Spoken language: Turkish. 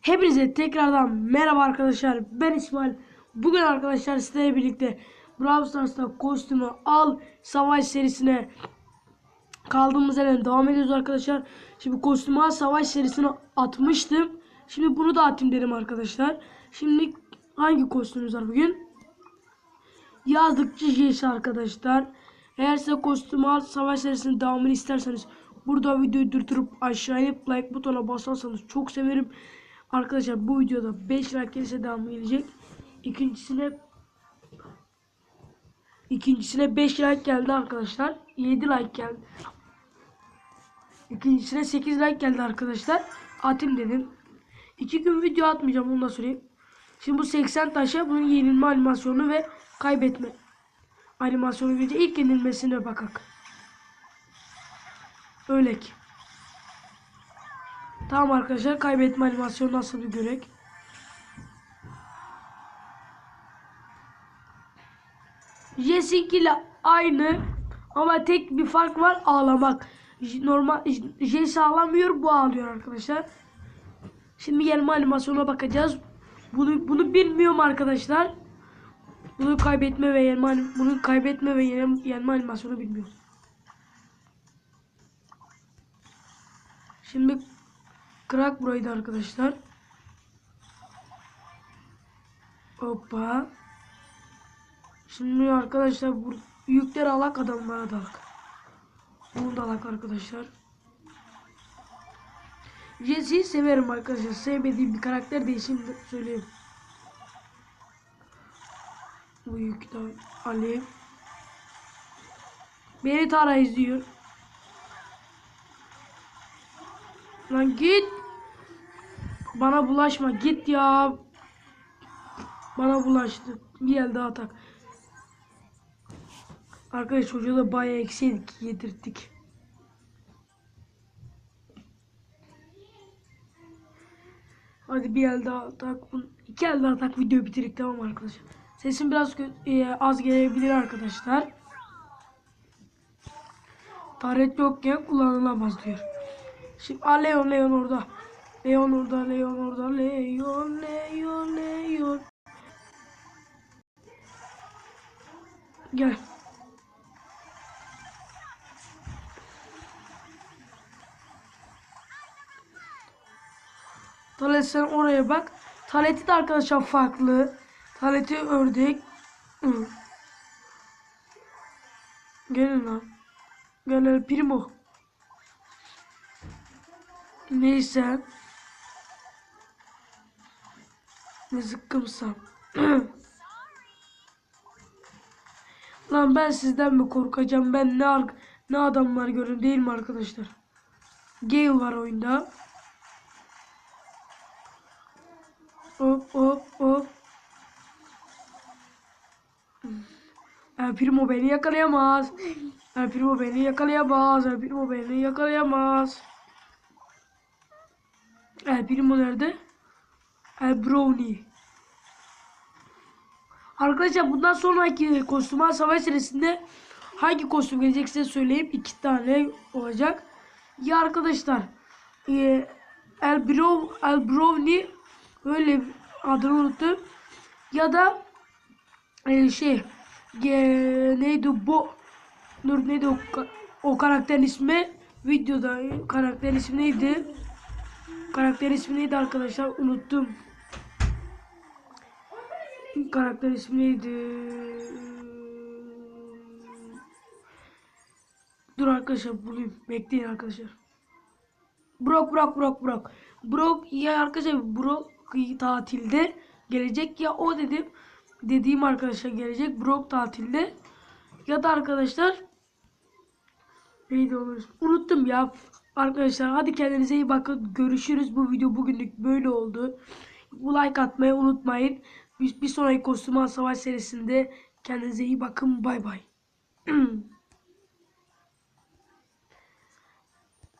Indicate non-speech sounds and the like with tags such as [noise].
Hepinize tekrardan merhaba arkadaşlar. Ben İsmail. Bugün arkadaşlar sizlerle birlikte Brawl Stars'ta kostümü al savaş serisine kaldığımız yerden devam ediyoruz arkadaşlar. Şimdi kostümü al savaş serisine atmıştım. Şimdi bunu da atayım dedim arkadaşlar. Şimdi hangi kostümümüz var bugün? Yazdıkçı Jesse arkadaşlar. Eğer size kostümü al savaş serisinin devamını isterseniz burada videoyu durdurup aşağıya like butonuna basarsanız çok severim. Arkadaşlar bu videoda 5 like gelirse devamı gelecek. İkincisine ikincisine 5 like geldi arkadaşlar. 7 like geldi. İkincisine 8 like geldi arkadaşlar. Atayım dedim. 2 gün video atmayacağım onu da söyleyeyim. Şimdi bu 80 taşa bunun yenilme animasyonu ve kaybetme animasyonu gelecek. İlk yenilmesine bakak. Öyle ki. Tamam arkadaşlar kaybetme animasyonu nasıl bir görek. Jessica ile aynı ama tek bir fark var ağlamak. Normal Jesse ağlamıyor bu ağlıyor arkadaşlar. Şimdi gelme animasyona bakacağız. Bunu bunu bilmiyorum arkadaşlar. Bunu kaybetme ve yenme bunu kaybetme ve yenme, yenme animasyonu bilmiyorum. Şimdi Krak burayı da arkadaşlar. Hoppa. Şimdi arkadaşlar bu yükleri alak adamlara da alak. Bunu da alak arkadaşlar. Jesse'yi severim arkadaşlar. Sevmediğim bir karakter değil şimdi söyleyeyim. Bu yük de Ali. Beni Tara izliyor. Lan git. Bana bulaşma git ya. Bana bulaştı. Bir el daha tak. Arkadaş çocuğu da bayağı eksiydik yedirttik. Hadi bir el daha tak. İki el daha tak videoyu bitirdik tamam arkadaşlar. Sesim biraz e, az gelebilir arkadaşlar. Taret yokken kullanılamaz diyor. Şimdi Aa, Leon Leon orada. Leon orada Leon orada Leon Leon Leon. Gel. Talet sen oraya bak. Talet'i de arkadaşlar farklı. Talet'i ördek. Hı. Gelin lan. Gel el primo. Neyse. Ne zıkkımsam. [clears throat] Lan ben sizden mi korkacağım? Ben ne ne adamlar görün değil mi arkadaşlar? Gale var oyunda. Hop hop hop. El Primo beni yakalayamaz. El Primo beni yakalayamaz. El Primo beni yakalayamaz. El Primo nerede? El Brownie. Arkadaşlar bundan sonraki kostümer savaş serisinde hangi kostüm gelecek size söyleyeyim. iki tane olacak. Ya arkadaşlar e, El, Brow, El Brownie öyle adını unuttum. Ya da e, şey e, neydi bu Dur neydi o, o karakterin ismi videoda karakterin ismi neydi? Karakter ismi neydi arkadaşlar? Unuttum. Karakter ismi neydi? Dur arkadaşlar bulayım. Bekleyin arkadaşlar. Brock Brock Brock Brock. Brock ya arkadaşlar Brock tatilde gelecek ya o dedim. Dediğim arkadaşlar gelecek. Brock tatilde. Ya da arkadaşlar neydi ismi? Unuttum ya. Arkadaşlar hadi kendinize iyi bakın. Görüşürüz. Bu video bugünlük böyle oldu. Bu like atmayı unutmayın. Bir, bir sonraki kostüman savaş serisinde kendinize iyi bakın. Bay bay. [clears throat]